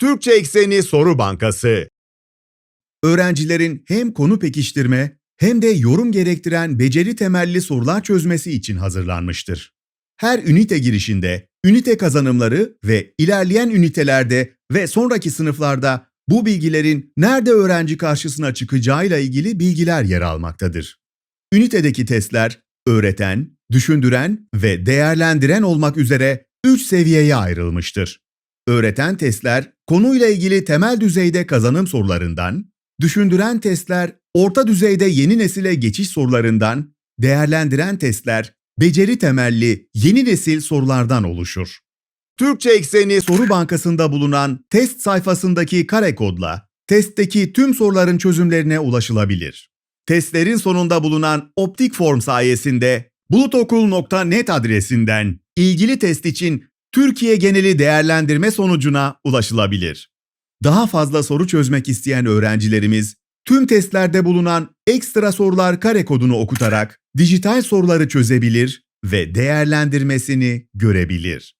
Türkçe ekseni soru bankası. öğrencilerin hem konu pekiştirme hem de yorum gerektiren beceri temelli sorular çözmesi için hazırlanmıştır. Her ünite girişinde ünite kazanımları ve ilerleyen ünitelerde ve sonraki sınıflarda bu bilgilerin nerede öğrenci karşısına çıkacağıyla ilgili bilgiler yer almaktadır. Ünitedeki testler öğreten, düşündüren ve değerlendiren olmak üzere 3 seviyeye ayrılmıştır. Öğreten testler konuyla ilgili temel düzeyde kazanım sorularından, düşündüren testler orta düzeyde yeni nesile geçiş sorularından, değerlendiren testler beceri temelli yeni nesil sorulardan oluşur. Türkçe ekseni Soru bankasında bulunan test sayfasındaki kare kodla testteki tüm soruların çözümlerine ulaşılabilir. Testlerin sonunda bulunan optik form sayesinde bulutokul.net adresinden ilgili test için Türkiye geneli değerlendirme sonucuna ulaşılabilir. Daha fazla soru çözmek isteyen öğrencilerimiz tüm testlerde bulunan ekstra sorular kare kodunu okutarak dijital soruları çözebilir ve değerlendirmesini görebilir.